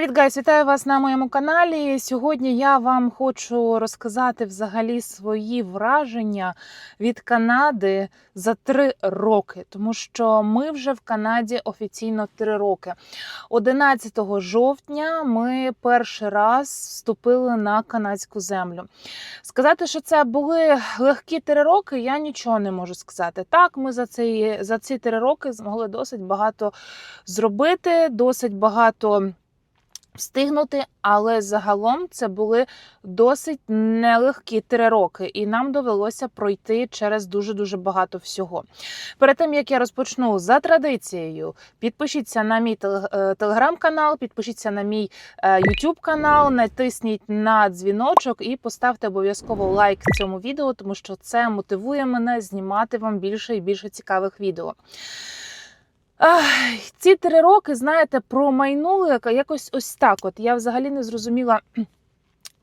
Привіт, гайс! Вітаю вас на моєму каналі. Сьогодні я вам хочу розказати взагалі свої враження від Канади за три роки, тому що ми вже в Канаді офіційно три роки. 11 жовтня ми перший раз вступили на канадську землю. Сказати, що це були легкі три роки, я нічого не можу сказати. Так, ми за ці, за ці три роки змогли досить багато зробити, досить багато встигнути, але загалом це були досить нелегкі три роки, і нам довелося пройти через дуже дуже багато всього. Перед тим як я розпочну за традицією, підпишіться на мій е, телеграм-канал, підпишіться на мій ютуб канал, натисніть на дзвіночок і поставте обов'язково лайк цьому відео, тому що це мотивує мене знімати вам більше і більше цікавих відео. Ці три роки, знаєте, промайнули якось ось так. От я взагалі не зрозуміла.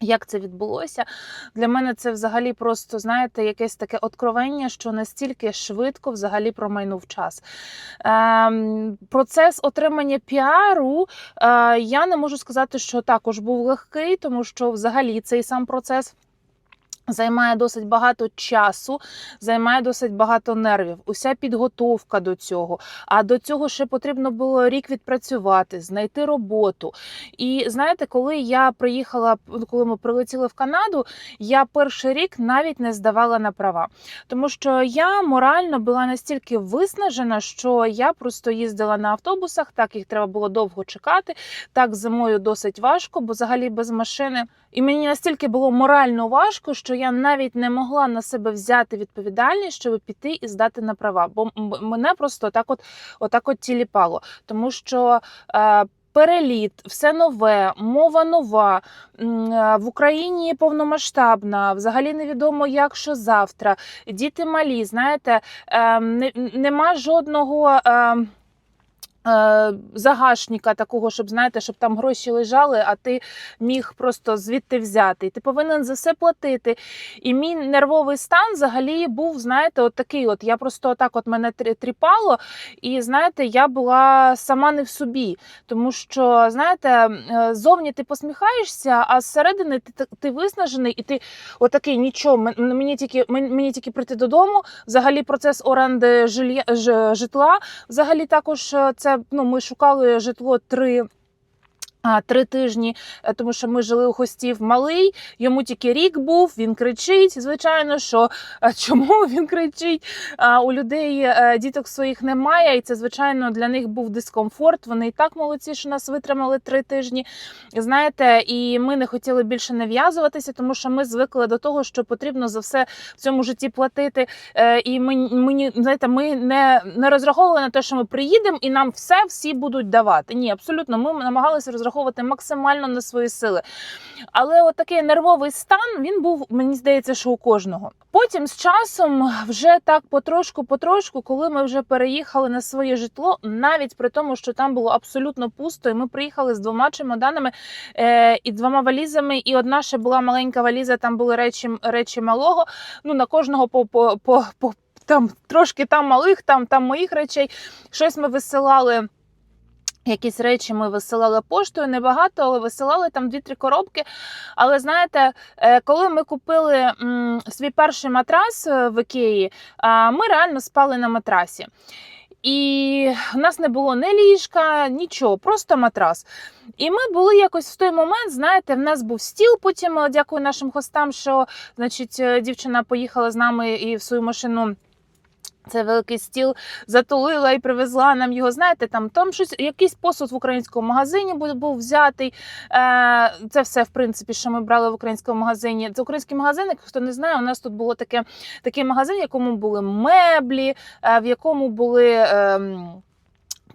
Як це відбулося? Для мене це взагалі просто, знаєте, якесь таке откровення, що настільки швидко взагалі промайнув час. Ем, процес отримання піару е, я не можу сказати, що також був легкий, тому що взагалі цей сам процес. Займає досить багато часу, займає досить багато нервів. Уся підготовка до цього. А до цього ще потрібно було рік відпрацювати, знайти роботу. І знаєте, коли я приїхала, коли ми прилетіли в Канаду, я перший рік навіть не здавала на права, тому що я морально була настільки виснажена, що я просто їздила на автобусах. Так їх треба було довго чекати. Так зимою досить важко, бо взагалі без машини. І мені настільки було морально важко, що я навіть не могла на себе взяти відповідальність, щоб піти і здати на права. Бо мене просто отак от, отак от тіліпало. Тому що. Е, Переліт, все нове, мова нова е, в Україні повномасштабна. Взагалі невідомо, як що завтра. Діти малі, знаєте, е, не, нема жодного. Е, Загашника такого, щоб знаєте, щоб там гроші лежали, а ти міг просто звідти взяти. І ти повинен за все платити. І мій нервовий стан взагалі був, знаєте, от такий. От я просто отак от мене тріпало, і знаєте, я була сама не в собі. Тому що, знаєте, е, зовні ти посміхаєшся, а зсередини ти, ти виснажений, і ти отакий нічого, мені тільки мені, тільки прийти додому. Взагалі процес оренди житла. Взагалі також е, це ну ми шукали житло три. Три тижні, е, тому що ми жили у гостів малий, йому тільки рік був, він кричить. Звичайно, що чому він кричить? А, у людей е, діток своїх немає, і це, звичайно, для них був дискомфорт. Вони і так молодці, що нас витримали три тижні. Знаєте, і ми не хотіли більше нав'язуватися, тому що ми звикли до того, що потрібно за все в цьому житті платити. Е, І ми, мені знаєте, ми не, не розраховували на те, що ми приїдемо і нам все всі будуть давати. Ні, абсолютно, ми намагалися розраховувати максимально на свої сили. Але от такий нервовий стан він був, мені здається, що у кожного. Потім з часом, вже так потрошку-потрошку, коли ми вже переїхали на своє житло, навіть при тому, що там було абсолютно пусто, і ми приїхали з двома чемоданами е, і двома валізами, і одна ще була маленька валіза, там були речі, речі малого. Ну на кожного по, по, по, по там трошки там малих, там, там моїх речей. Щось ми висилали. Якісь речі ми висилали поштою, небагато, але висилали там дві-три коробки. Але знаєте, е, коли ми купили свій перший матрас е, в Ікеї, ми реально спали на матрасі. І в нас не було ні ліжка, нічого, просто матрас. І ми були якось в той момент, знаєте, в нас був стіл. Потім, е, дякую нашим хостам, що значить, дівчина поїхала з нами і в свою машину. Це великий стіл затулила і привезла нам його. Знаєте, там там щось, якийсь посуд в українському магазині був, взятий. Е, Це все, в принципі, що ми брали в українському магазині. Це український магазин, хто не знає, у нас тут було таке такий магазин, в якому були меблі, е, в якому були. Е,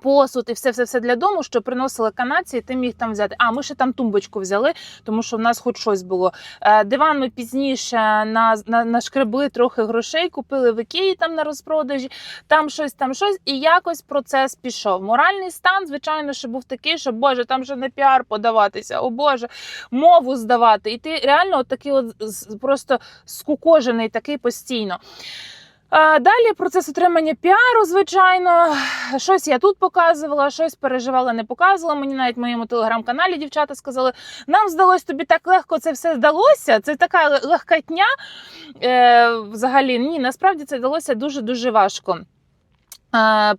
Посуд і все, все, все для дому, що приносили канадці, і ти міг там взяти. А ми ще там тумбочку взяли, тому що в нас хоч щось було. Е, Диван ми пізніше на, на, нашкребли трохи грошей, купили в Ікеї там на розпродажі, там щось, там щось, і якось процес пішов. Моральний стан, звичайно, що був такий, що Боже, там же не піар подаватися, о Боже, мову здавати. І ти реально от такий от просто скукожений такий постійно. Далі процес отримання піару, звичайно. Щось я тут показувала, щось переживала, не показувала. Мені навіть в моєму телеграм-каналі дівчата сказали: нам здалось тобі так легко це все здалося. Це така легкотня. Е, взагалі, ні, насправді це здалося дуже дуже важко.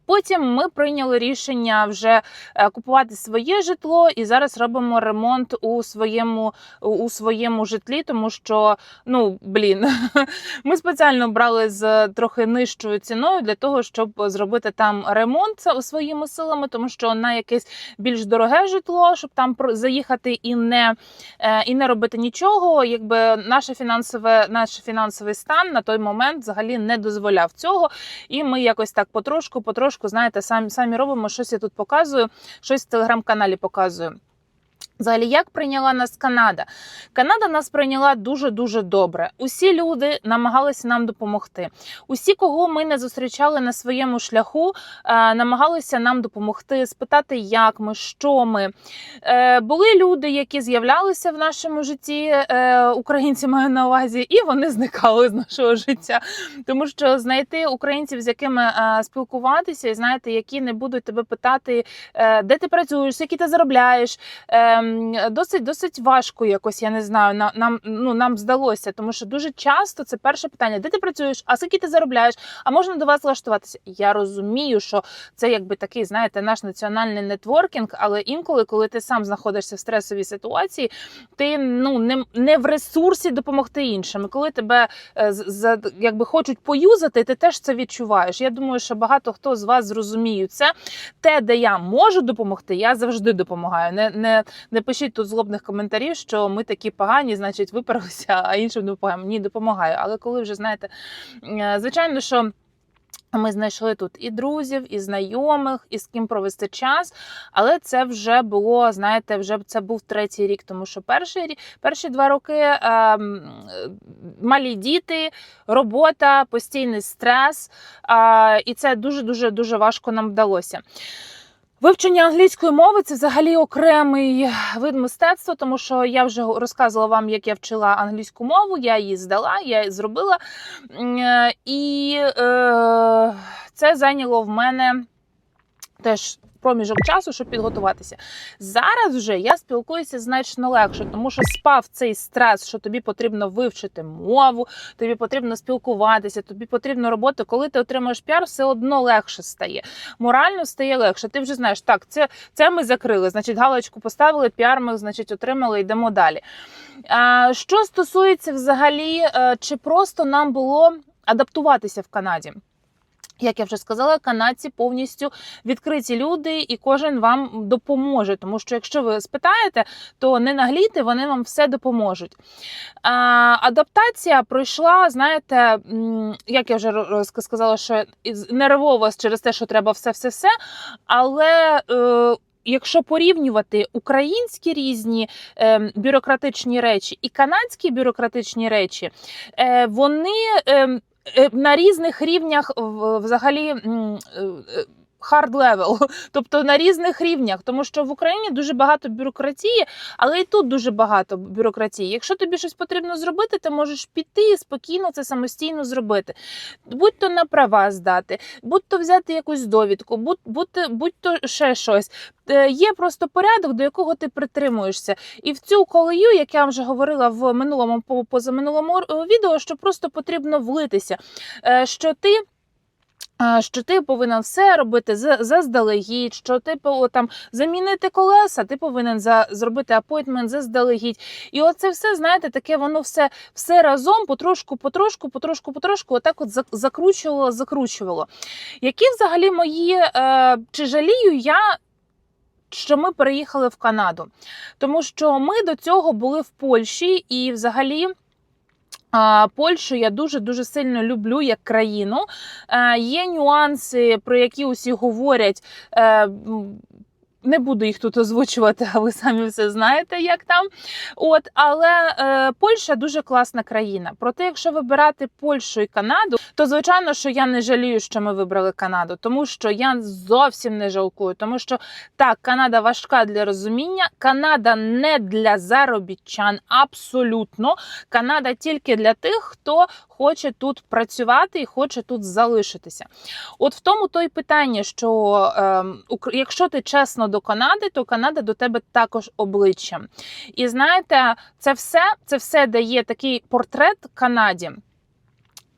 Потім ми прийняли рішення вже е, купувати своє житло, і зараз робимо ремонт у своєму у своєму житлі, тому що ну блін, ми спеціально брали з трохи нижчою ціною для того, щоб зробити там ремонт своїми силами, тому що на якесь більш дороге житло, щоб там заїхати і не, е, і не робити нічого. Якби наше фінансове, наш фінансовий стан на той момент взагалі не дозволяв цього. І ми якось так потрошку, потрошку, знаєте, самі, самі робимо щось я тут показую, щось в телеграм-каналі показую. Взагалі, як прийняла нас Канада? Канада нас прийняла дуже дуже добре. Усі люди намагалися нам допомогти. Усі, кого ми не зустрічали на своєму шляху, е, намагалися нам допомогти, спитати, як ми, що ми. Е, Були люди, які з'являлися в нашому житті, е, українці маю на увазі, і вони зникали з нашого життя. Тому що знайти українців, з якими спілкуватися, і знаєте, які не будуть тебе питати, де ти працюєш, скільки ти заробляєш. Досить досить важко якось, я не знаю. на- Нам ну нам здалося, тому що дуже часто це перше питання: де ти працюєш, а скільки ти заробляєш? А можна до вас влаштуватися? Я розумію, що це якби такий, знаєте, наш національний нетворкінг, але інколи, коли ти сам знаходишся в стресовій ситуації, ти ну не, не в ресурсі допомогти іншим. Коли тебе е, за якби хочуть поюзати, ти теж це відчуваєш. Я думаю, що багато хто з вас зрозуміють це. Те, де я можу допомогти, я завжди допомагаю. Не, не, не пишіть тут злобних коментарів, що ми такі погані, значить, виправилися, а іншим допомагаємо. Ні, допомагаю. Але коли вже знаєте, е, звичайно, що. Ми знайшли тут і друзів, і знайомих, і з ким провести час. Але це вже було, знаєте, вже це був третій рік, тому що перший перші два роки ем, е, малі діти, робота, постійний стрес. Е, і це дуже дуже дуже важко нам вдалося. Вивчення англійської мови це взагалі окремий вид мистецтва, тому що я вже розказувала вам, як я вчила англійську мову. Я її здала, я її зробила. Е, І е, це зайняло в мене теж проміжок часу, щоб підготуватися. Зараз вже я спілкуюся значно легше, тому що спав цей стрес, що тобі потрібно вивчити мову, тобі потрібно спілкуватися, тобі потрібно роботи. Коли ти отримуєш піар, все одно легше стає. Морально стає легше. Ти вже знаєш, так, це, це ми закрили. Значить, галочку поставили, піар ми значить, отримали, йдемо далі. А, що стосується взагалі, е, чи просто нам було адаптуватися в Канаді? Як я вже сказала, канадці повністю відкриті люди, і кожен вам допоможе. Тому що якщо ви спитаєте, то не наглійте, вони вам все допоможуть. Адаптація пройшла, знаєте, як я вже сказала, що нервово через те, що треба все-все-все. Але е, якщо порівнювати українські різні е, бюрократичні речі і канадські бюрократичні речі, е, вони. Е, е, на різних рівнях взагалі. Hard level, тобто на різних рівнях, тому що в Україні дуже багато бюрократії, але і тут дуже багато бюрократії. Якщо тобі щось потрібно зробити, ти можеш піти і спокійно це самостійно зробити. Будь то на права здати, будь то взяти якусь довідку, будь, будь, то ще щось. Е, Є просто порядок, до якого ти притримуєшся. І в цю колею, як я вже говорила в минулому по- позаминулому е, відео, що просто потрібно влитися, е, що ти. Що ти повинен все робити за- заздалегідь, що ти там замінити колеса, ти повинен за зробити апойтмент заздалегідь. І оце все, знаєте, таке воно все, все разом потрошку, потрошку, потрошку, потрошку, отак от закручувало, закручувало. Які взагалі мої е, чи жалію я що ми переїхали в Канаду, тому що ми до цього були в Польщі і взагалі. Польщу я дуже дуже сильно люблю як країну. Е, Є нюанси, про які усі говорять. Не буду їх тут озвучувати, а ви самі все знаєте, як там. От, але е, Польща дуже класна країна. Проте, якщо вибирати Польщу і Канаду, то звичайно, що я не жалію, що ми вибрали Канаду, тому що я зовсім не жалкую. Тому що так, Канада важка для розуміння, Канада не для заробітчан, абсолютно. Канада тільки для тих, хто хоче тут працювати і хоче тут залишитися. От в тому то й питання, що е, якщо ти чесно до Канади, то Канада до тебе також обличчям. І знаєте, це все, це все дає такий портрет Канаді.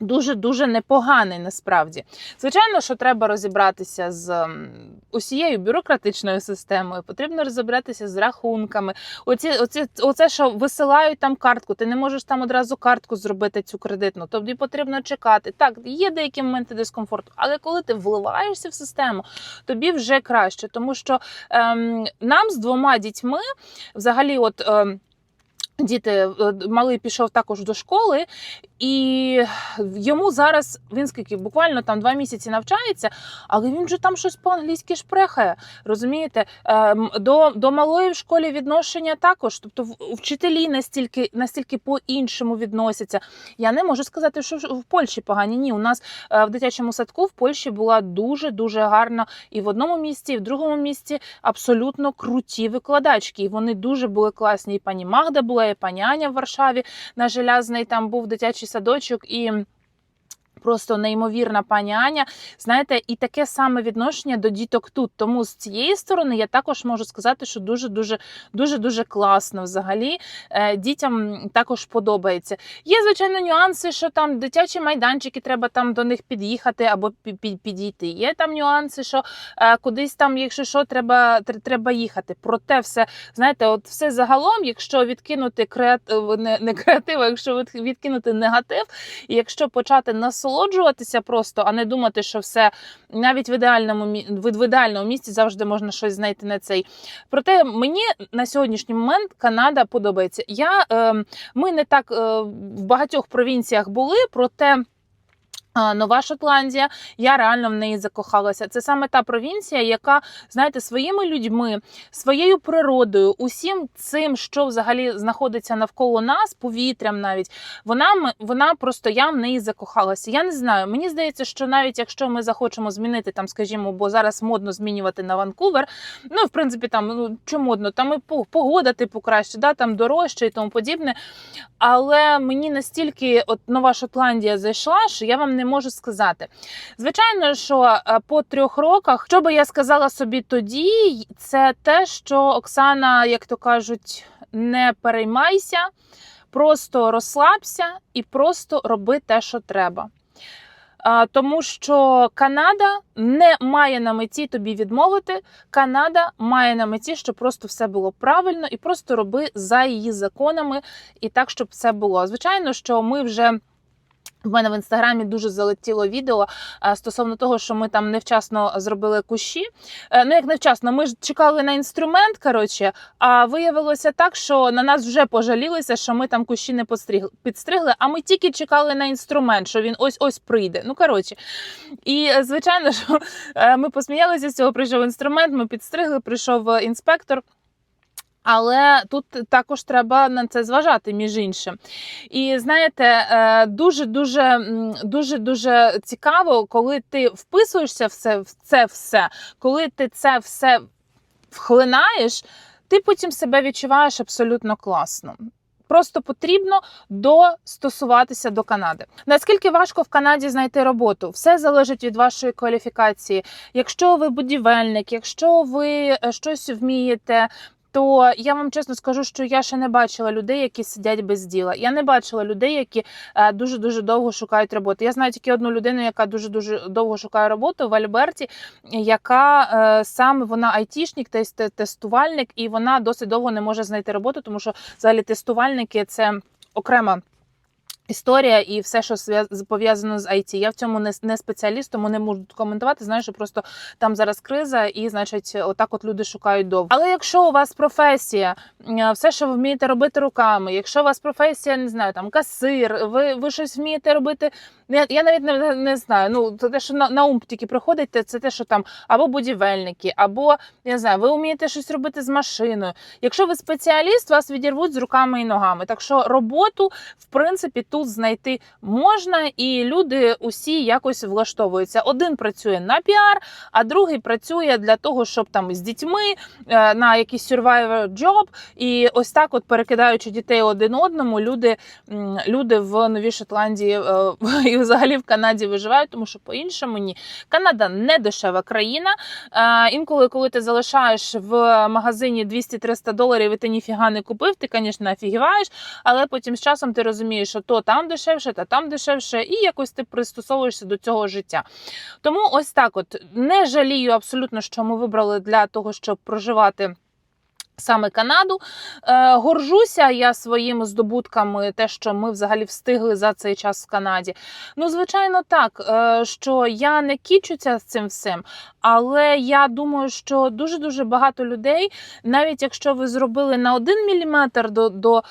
Дуже дуже непоганий насправді. Звичайно, що треба розібратися з усією бюрократичною системою, потрібно розібратися з рахунками. Оці, оці, оце, що висилають там картку, ти не можеш там одразу картку зробити цю кредитну. Тобі потрібно чекати. Так, є деякі моменти дискомфорту, але коли ти вливаєшся в систему, тобі вже краще, тому що ем, нам з двома дітьми взагалі, от. Ем, Діти е, малий пішов також до школи, і йому зараз він скільки буквально там два місяці навчається, але він же там щось по-англійськи шпрехає. Розумієте, Ем, до, до малої в школі відношення також. Тобто вчителі настільки настільки по-іншому відносяться. Я не можу сказати, що в в Польщі погані. Ні, у нас е, в дитячому садку в Польщі була дуже дуже гарна і в одному місці, і в другому місці абсолютно круті викладачки. І вони дуже були класні. І пані Магда була, і пані Аня в Варшаві на Желязний там був дитячий садочок і. Просто неймовірна пані Аня. Знаєте, і таке саме відношення до діток тут. Тому з цієї сторони я також можу сказати, що дуже дуже дуже дуже класно взагалі. Е, Дітям також подобається. Є звичайно нюанси, що там дитячі майданчики, треба там до них під'їхати або пі- пі- підійти. Є там нюанси, що е, кудись там, якщо що, треба треба їхати. Проте все знаєте, от все загалом, якщо відкинути креатив, не, не креатив, а якщо відкинути негатив, і якщо почати насолоджуватися просто, а не думати, що все навіть в ідеальному в ідеальному місці завжди можна щось знайти на цей. Проте мені на сьогоднішній момент Канада подобається. Я е, ми не так е, в багатьох провінціях були, проте. Нова Шотландія, я реально в неї закохалася. Це саме та провінція, яка, знаєте, своїми людьми, своєю природою, усім цим, що взагалі знаходиться навколо нас, повітрям навіть, вона вона просто я в неї закохалася. Я не знаю. Мені здається, що навіть якщо ми захочемо змінити там, скажімо, бо зараз модно змінювати на Ванкувер. Ну, в принципі, там ну чи модно, там і погода, типу, краще, да, там дорожче і тому подібне. Але мені настільки от нова Шотландія зайшла, що я вам не можу сказати. Звичайно, що е, по трьох роках, що би я сказала собі тоді, це те, що Оксана, як то кажуть, не переймайся, просто розслабся і просто роби те, що треба. Тому що Канада не має на меті тобі відмовити. Канада має на меті, щоб просто все було правильно і просто роби за її законами, і так, щоб все було. Звичайно, що ми вже. В мене в інстаграмі дуже залетіло відео стосовно того, що ми там невчасно зробили кущі. Е, Ну, як невчасно, ми ж чекали на інструмент, коротше, а виявилося так, що на нас вже пожалілися, що ми там кущі не підстригли, а ми тільки чекали на інструмент, що він ось ось прийде. Ну, коротше. І е, звичайно, що е, ми посміялися з цього. Прийшов інструмент, ми підстригли, прийшов е, інспектор. Але тут також треба на це зважати, між іншим. І знаєте, дуже дуже дуже цікаво, коли ти вписуєшся в це все, коли ти це все вхлинаєш, ти потім себе відчуваєш абсолютно класно. Просто потрібно достосуватися до Канади. Наскільки важко в Канаді знайти роботу? Все залежить від вашої кваліфікації. Якщо ви будівельник, якщо ви е, щось вмієте. То я вам чесно скажу, що я ще не бачила людей, які сидять без діла. Я не бачила людей, які дуже дуже довго шукають роботу. Я знаю тільки одну людину, яка дуже дуже довго шукає роботу в Альберті, яка е, саме вона айтішник, тестувальник, і вона досить довго не може знайти роботу, тому що взагалі тестувальники це окрема. Історія і все, що пов'язано з IT. Я в цьому не, не спеціаліст, тому не можу коментувати. Знаю, що просто там зараз криза, і значить, отак от люди шукають довго. Але якщо у вас професія, все, що ви вмієте робити руками, якщо у вас професія, не знаю, там касир, ви, ви щось вмієте робити. Я, я навіть не, не знаю. Ну те, що на, на ум тільки приходить, це те, що там або будівельники, або я не знаю, ви вмієте щось робити з машиною. Якщо ви спеціаліст, вас відірвуть з руками і ногами. Так що роботу, в принципі, тут знайти можна, і люди усі якось влаштовуються. Один працює на піар, а другий працює для того, щоб там з дітьми е, на якийсь survivor job, і ось так, от перекидаючи дітей один одному, люди, люди в Новій Шотландії е, і взагалі в Канаді виживають, тому що по-іншому ні. Канада не дешева країна. Е, Інколи, коли ти залишаєш в магазині 200-300 доларів, і ти ніфіга не купив, ти, звісно, офігіваєш, але потім з часом ти розумієш, що то там дешевше, та там дешевше, і якось ти пристосовуєшся до цього життя. Тому ось так: от не жалію абсолютно, що ми вибрали для того, щоб проживати. Саме Канаду Е, горжуся я своїми здобутками, те, що ми взагалі встигли за цей час в Канаді. Ну, звичайно, так, е, що я не кічуся з цим всім, але я думаю, що дуже дуже багато людей, навіть якщо ви зробили на один міліметр до, до,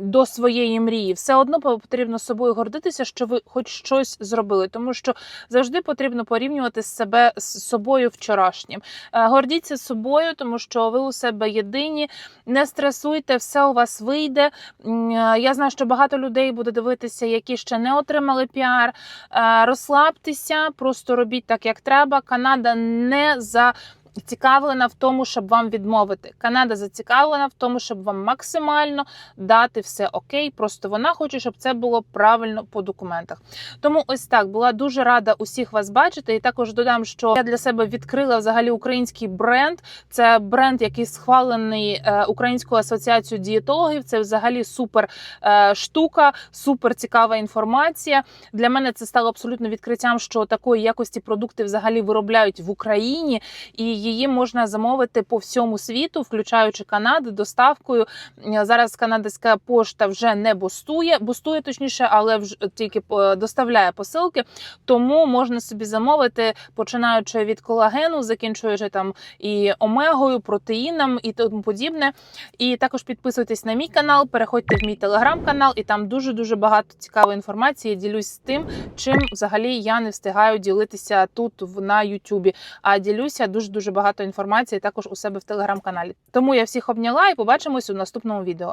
до своєї мрії, все одно потрібно собою гордитися, що ви хоч щось зробили, тому що завжди потрібно порівнювати себе з собою вчорашнім. Е, Гордіться собою, тому що ви у себе єдині. Не стресуйте, все у вас вийде. Я знаю, що багато людей буде дивитися, які ще не отримали піар. Е, Розслабтеся, просто робіть так, як треба. Канада не за. Цікавлена в тому, щоб вам відмовити. Канада зацікавлена в тому, щоб вам максимально дати все окей. Просто вона хоче, щоб це було правильно по документах. Тому ось так була дуже рада усіх вас бачити. І також додам, що я для себе відкрила взагалі український бренд. Це бренд, який схвалений е, Українською асоціацією дієтологів. Це взагалі супер е, штука, супер цікава інформація. Для мене це стало абсолютно відкриттям, що такої якості продукти взагалі виробляють в Україні, і її можна замовити по всьому світу, включаючи Канаду, доставкою. Е, Зараз канадська пошта вже не бустує, бустує точніше, але вже тільки доставляє посилки. Тому можна собі замовити, починаючи від колагену, закінчуючи там і омегою, протеїном і тому подібне. І також підписуйтесь на мій канал, переходьте в мій телеграм-канал, і там дуже дуже багато цікавої інформації. Ділюсь з тим, чим взагалі я не встигаю ділитися тут на Ютубі. А ділюся дуже дуже багато інформації також у себе в телеграм-каналі. Тому я всіх обняла і побачимось у наступному відео.